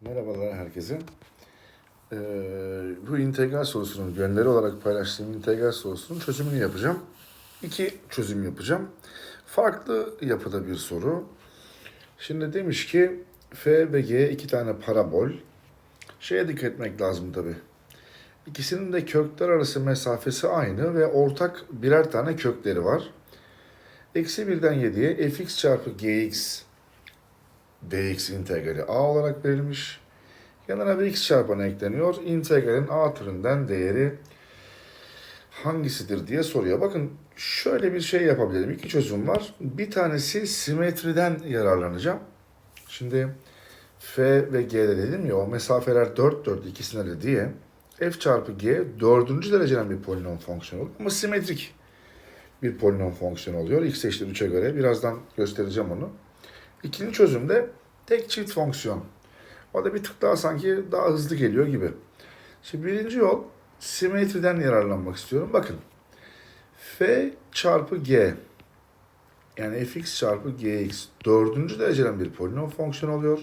Merhabalar herkese. Ee, bu integral sorusunun gönderi olarak paylaştığım integral sorusunun çözümünü yapacağım. İki çözüm yapacağım. Farklı yapıda bir soru. Şimdi demiş ki F ve G iki tane parabol. Şeye dikkat etmek lazım tabi. İkisinin de kökler arası mesafesi aynı ve ortak birer tane kökleri var. Eksi birden 7'ye fx çarpı gx dx integrali a olarak verilmiş. Yanına bir x çarpanı ekleniyor. İntegralin a türünden değeri hangisidir diye soruyor. Bakın şöyle bir şey yapabilirim. İki çözüm var. Bir tanesi simetriden yararlanacağım. Şimdi f ve g'de dedim ya o mesafeler 4 4 ikisine de diye f çarpı g dördüncü dereceden bir polinom fonksiyonu oluyor. Ama simetrik bir polinom fonksiyonu oluyor. x eşittir 3'e göre. Birazdan göstereceğim onu. İkinci çözümde tek çift fonksiyon. O da bir tık daha sanki daha hızlı geliyor gibi. Şimdi birinci yol simetriden yararlanmak istiyorum. Bakın f çarpı g yani fx çarpı gx dördüncü dereceden bir polinom fonksiyon oluyor.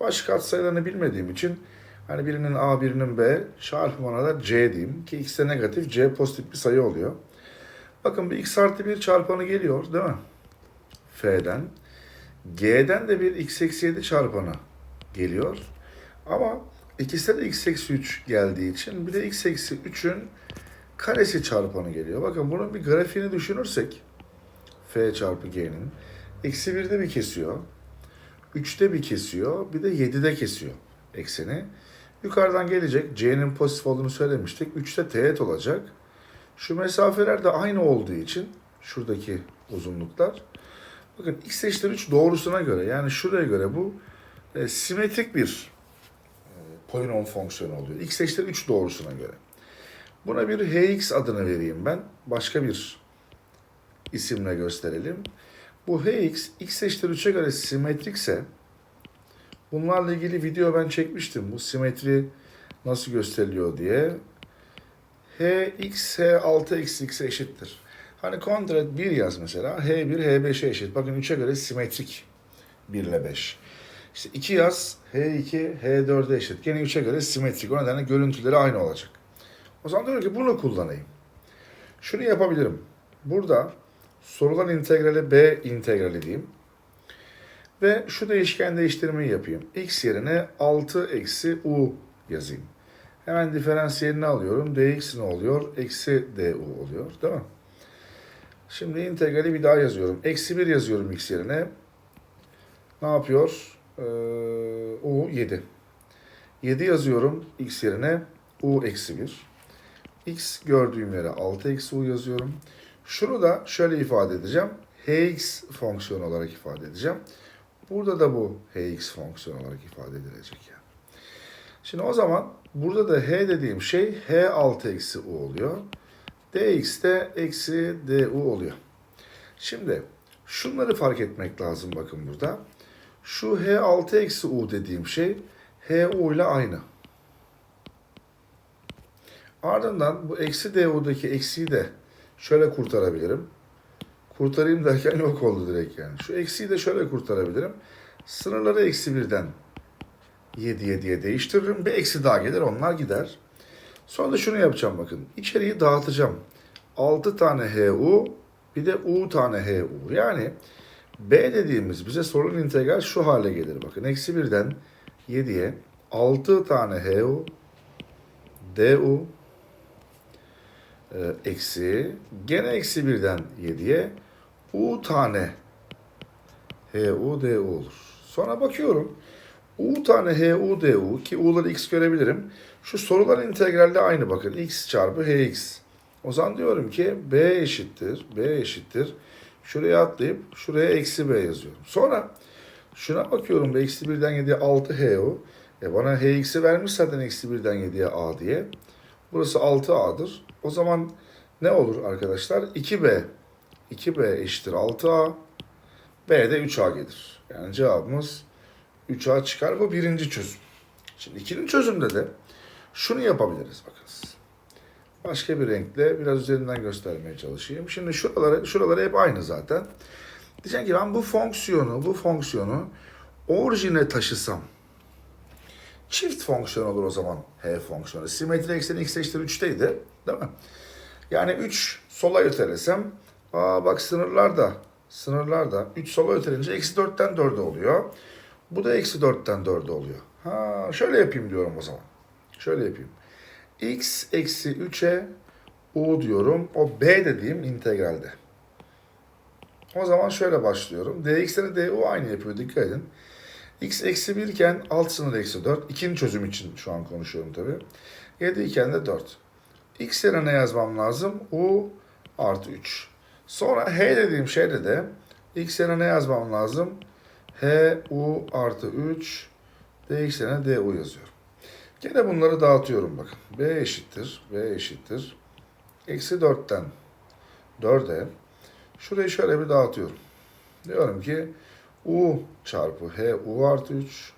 Baş katsayılarını bilmediğim için hani birinin a birinin b çarpımına da c diyeyim ki x de negatif c pozitif bir sayı oluyor. Bakın bir x artı 1 çarpanı geliyor değil mi? F'den. G'den de bir x eksi 7 çarpanı geliyor. Ama ikisi de x eksi 3 geldiği için bir de x eksi 3'ün karesi çarpanı geliyor. Bakın bunun bir grafiğini düşünürsek f çarpı g'nin eksi 1'de bir kesiyor. 3'te bir kesiyor. Bir de 7'de kesiyor ekseni. Yukarıdan gelecek. C'nin pozitif olduğunu söylemiştik. 3'te teğet olacak. Şu mesafeler de aynı olduğu için şuradaki uzunluklar Bakın x eşittir 3 doğrusuna göre yani şuraya göre bu e, simetrik bir e, polinom fonksiyonu oluyor. x eşittir 3 doğrusuna göre. Buna bir hx adını vereyim ben. Başka bir isimle gösterelim. Bu hx x eşittir 3'e göre simetrikse bunlarla ilgili video ben çekmiştim. Bu simetri nasıl gösteriliyor diye. hx h6 eksi x eşittir. Hani kontrat 1 yaz mesela. H1 H5'e eşit. Bakın 3'e göre simetrik 1 ile 5. İşte 2 yaz H2 H4'e eşit. Gene 3'e göre simetrik. O nedenle görüntüleri aynı olacak. O zaman diyorum ki bunu kullanayım. Şunu yapabilirim. Burada sorulan integrali B integrali diyeyim. Ve şu değişken değiştirmeyi yapayım. X yerine 6 eksi U yazayım. Hemen diferansiyelini alıyorum. dx ne oluyor? Eksi du oluyor. Değil mi? Şimdi integrali bir daha yazıyorum. Eksi 1 yazıyorum x yerine. Ne yapıyor? Ee, u 7. 7 yazıyorum x yerine. u eksi 1. x gördüğüm yere 6 eksi u yazıyorum. Şunu da şöyle ifade edeceğim. hx fonksiyonu olarak ifade edeceğim. Burada da bu hx fonksiyon olarak ifade edilecek yani. Şimdi o zaman burada da h dediğim şey h6 eksi u oluyor dx de eksi du oluyor. Şimdi şunları fark etmek lazım bakın burada. Şu h6 eksi u dediğim şey hu ile aynı. Ardından bu eksi du'daki eksiyi de şöyle kurtarabilirim. Kurtarayım derken yok oldu direkt yani. Şu eksiyi de şöyle kurtarabilirim. Sınırları eksi birden 7'ye diye değiştiririm. Bir eksi daha gelir onlar gider. Sonra da şunu yapacağım bakın. İçeriği dağıtacağım. 6 tane HU bir de U tane HU. Yani B dediğimiz bize sorulan integral şu hale gelir. Bakın eksi 1'den 7'ye 6 tane HU DU e, eksi gene eksi 1'den 7'ye U tane HU DU olur. Sonra bakıyorum. U tane HU DU ki U'ları X görebilirim. Şu sorulan integralde aynı bakın. X çarpı Hx. O zaman diyorum ki B eşittir. B eşittir. Şuraya atlayıp şuraya eksi B yazıyorum. Sonra şuna bakıyorum. Eksi 1'den 7'ye 6 HU. E bana Hx'i vermiş zaten eksi 1'den 7'ye A diye. Burası 6A'dır. O zaman ne olur arkadaşlar? 2B. 2B eşittir 6A. B de 3A gelir. Yani cevabımız 3A çıkar. Bu birinci çözüm. Şimdi ikinci çözümde de şunu yapabiliriz bakınız. Başka bir renkle biraz üzerinden göstermeye çalışayım. Şimdi şuraları, şuraları hep aynı zaten. Diyeceğim ki ben bu fonksiyonu, bu fonksiyonu orijine taşısam. çift fonksiyon olur o zaman h fonksiyonu. Simetri ekseni x eşittir 3'teydi değil mi? Yani 3 sola ötelesem, aa bak sınırlarda, sınırlarda 3 sola ötelince eksi 4'ten 4'e oluyor. Bu da eksi 4'ten 4'e oluyor. Ha şöyle yapayım diyorum o zaman. Şöyle yapayım. x eksi 3'e u diyorum. O b dediğim integralde. O zaman şöyle başlıyorum. dx ile du aynı yapıyor dikkat edin. x eksi 1 iken alt sınır eksi 4. İkinci çözüm için şu an konuşuyorum tabi. 7 iken de 4. x yerine ne yazmam lazım? u artı 3. Sonra h dediğim şeyde de x yerine ne yazmam lazım? H u artı 3 dx yerine du yazıyorum. Gene bunları dağıtıyorum bakın. b eşittir, b eşittir. Eksi 4'ten 4'e Şurayı şöyle bir dağıtıyorum. Diyorum ki U çarpı H U artı 3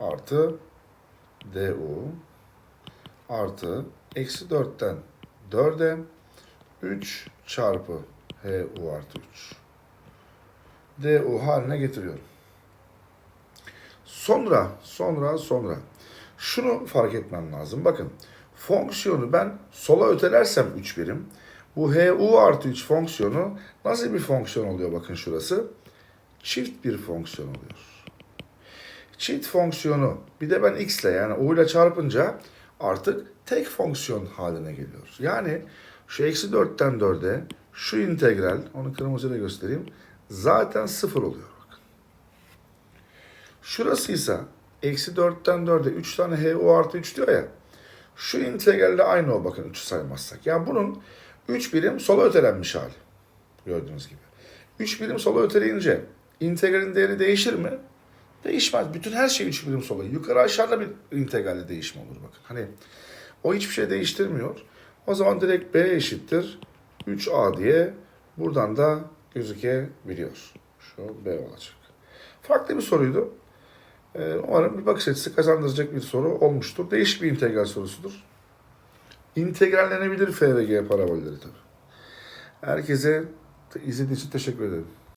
artı DU artı eksi 4'ten 4'e 3 çarpı H U artı 3 DU haline getiriyorum. Sonra, sonra, sonra şunu fark etmem lazım. Bakın fonksiyonu ben sola ötelersem 3 birim bu hu artı 3 fonksiyonu nasıl bir fonksiyon oluyor bakın şurası? Çift bir fonksiyon oluyor. Çift fonksiyonu bir de ben x ile yani u ile çarpınca artık tek fonksiyon haline geliyor. Yani şu eksi 4'ten 4'e şu integral onu kırmızıyla göstereyim zaten sıfır oluyor bakın. Şurası ise eksi 4'ten 4'e 3 tane hu artı 3 diyor ya. Şu integralle aynı o bakın 3'ü saymazsak. Yani bunun 3 birim sola ötelenmiş hali. Gördüğünüz gibi. 3 birim sola öteleyince integralin değeri değişir mi? Değişmez. Bütün her şey 3 birim sola. Yukarı aşağıda bir integralle değişme olur bakın. Hani o hiçbir şey değiştirmiyor. O zaman direkt b eşittir 3a diye buradan da gözükebiliyor. Şu b olacak. Farklı bir soruydu. Ee, umarım bir bakış açısı kazandıracak bir soru olmuştur. Değişik bir integral sorusudur. İntegrallenebilir F ve G parabolleri tabii. Herkese izlediğiniz için teşekkür ederim.